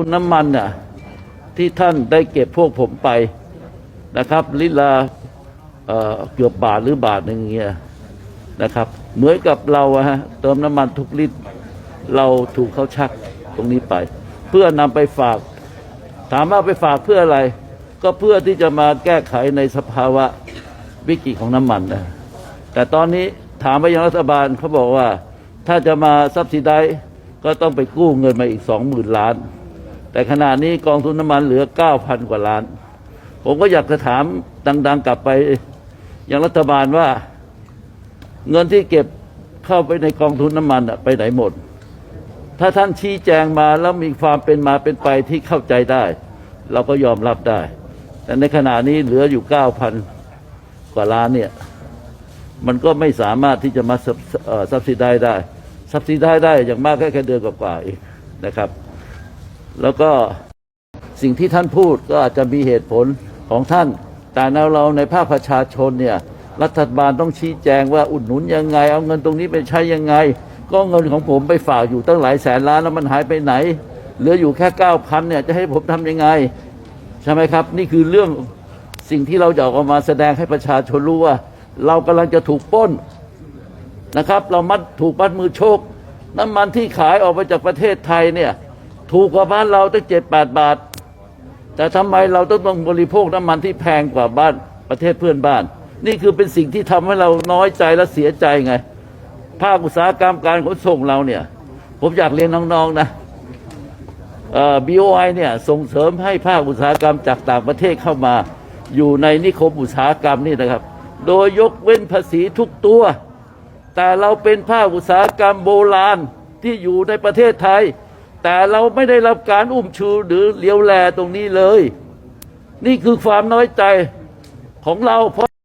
ทุนน้ำมันน่ะที่ท่านได้เก็บพวกผมไปนะครับ ลิละเอ่อเกือบบาทหรือบาทหนึ่งเงี้ยนะครับ เหมือนกับเราฮะเติมน้ำมันทุกลิตร เราถูกเขาชักตรงนี้ไป เพื่อนำไปฝาก ถามว่าไปฝากเพื่ออะไร ก็เพื่อที่จะมาแก้ไขในสภาวะวิกฤตของน้ำมันนะแต่ตอนนี้ถามไปยังรัฐบาลเขาบอกว่า ถ้าจะมาซับซิได้ก็ต้องไปกู้เงินมาอีกสองหมื่นล้าน แต่ขณะนี้กองทุนน้ำมันเหลือเก้าพันกว่าล้าน ผมก็อยากจะถามดัง ๆ กลับไปยังรัฐบาลว่า เงินที่เก็บเข้าไปในกองทุนน้ำมันไปไหนหมด ถ้าท่านชี้แจงมาแล้วมีความเป็นมาเป็นไปที่เข้าใจได้ เราก็ยอมรับได้ แต่ในขณะนี้เหลืออยู่เก้าพันกว่าล้านเนี่ย มันก็ไม่สามารถที่จะมาซับซิได้ได้ซับซิได้ได้อย่างมากแค่แค่เดือนกว่าๆเองนะครับ แล้วก็สิ่งที่ท่านพูดก็อาจจะมีเหตุผลของท่าน แต่เราในภาคประชาชนเนี่ยรัฐบาลต้องชี้แจงว่าอุดหนุนยังไง เอาเงินตรงนี้ไปใช้ยังไง ก็เงินของผมไปฝากอยู่ตั้งหลายแสนล้านแล้วมันหายไปไหน เหลืออยู่แค่เก้าพันเนี่ยจะให้ผมทำยังไง ใช่ไหมครับ นี่คือเรื่องสิ่งที่เราจะออกมาแสดงให้ประชาชนรู้ว่า เรากำลังจะถูกป้นนะครับ เรามัดถูกมัดมือโชค น้ำมันที่ขายออกไปจากประเทศไทยเนี่ย ถูกกว่าบ้านเราตั้งเจ็ดแปดบาท แต่ทำไมเราต้องต้องบริโภคน้ำมันที่แพงกว่าบ้านประเทศเพื่อนบ้าน นี่คือเป็นสิ่งที่ทำให้เราน้อยใจและเสียใจไง ภาคอุตสาหกรรมการขนส่งเราเนี่ย ผมอยากเรียนน้องๆนะเอ่อ BOI เนี่ยส่งเสริมให้ภาคอุตสาหกรรมจากต่างประเทศเข้ามา อยู่ในนิคมอุตสาหกรรมนี่นะครับ โดยยกเว้นภาษีทุกตัว แต่เราเป็นภาคอุตสาหกรรมโบราณที่อยู่ในประเทศไทย แต่เราไม่ได้รับการอุ้มชูหรือเลี้ยวแลตรงนี้เลย นี่คือความน้อยใจของเราเพราะ